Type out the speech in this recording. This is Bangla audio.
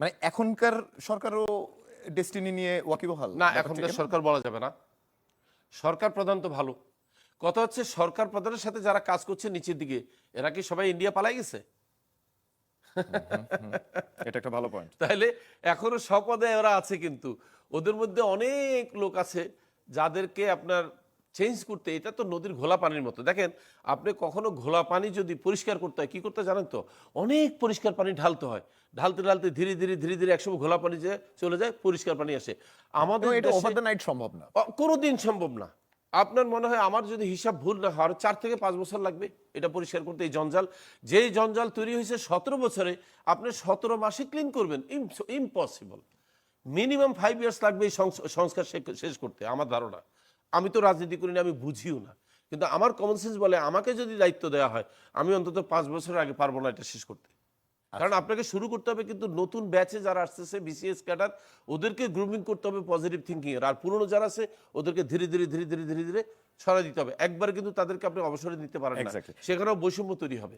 মানে এখনকার সরকারও ডেস্টিনি নিয়ে ওয়াকিবহাল না এখনকার সরকার বলা যাবে না। সরকার প্রধান তো ভালো। কথা হচ্ছে সরকার প্রধানের সাথে যারা কাজ করছে নিচের দিকে এরা কি সবাই ইন্ডিয়া পালাই গেছে? এটা একটা ভালো পয়েন্ট তাহলে এখনও স্বপদে ওরা আছে কিন্তু। ওদের মধ্যে অনেক লোক আছে যাদেরকে আপনার চেঞ্জ করতে এটা তো নদীর ঘোলা পানির মতো। দেখেন আপনি কখনো ঘোলা পানি যদি পরিষ্কার করতে হয় কি করতে জানেন তো? অনেক পরিষ্কার পানি ঢালতে হয়। ঢালতে ঢালতে ধীরে ধীরে ধীরে ধীরে একসময় ঘোলা পানি যে চলে যায় পরিষ্কার পানি আসে। আমাদের এটা ওভার দ্য নাইট সম্ভব না। অ- কোনোদিন সম্ভব না। আপনার মনে হয় আমার যদি হিসাব ভুল না হয় চার থেকে পাঁচ বছর লাগবে এটা পরিষ্কার করতে এই জঞ্জাল। যেই জঞ্জাল তৈরি হয়েছে সতেরো বছরে আপনি সতেরো মাসে ক্লিন করবেন। ইম্পসিবল মিনিমাম ফাইভ ইয়ার্স লাগবে এই সংস্কার শেষ করতে আমার ধারণা। আমি তো রাজনীতি করি না আমি বুঝিও না। কিন্তু আমার কমন সেন্স বলে আমাকে যদি দায়িত্ব দেওয়া হয় আমি অন্তত পাঁচ বছর আগে পারব না এটা শেষ করতে। কারণ আপনাকে শুরু করতে হবে কিন্তু নতুন ব্যাচে যারা আসতেছে বিসিএস ক্যাডার ওদেরকে গ্রুমিং করতে হবে পজিটিভ থিঙ্কিং এর। আর পুরনো যারা আছে ওদেরকে ধীরে ধীরে ধীরে ধীরে ধীরে ধীরে সরা দিতে হবে। একবার কিন্তু তাদেরকে আপনি অবসরে নিতে পারেন না। সেখানেও বৈষম্য তৈরি হবে।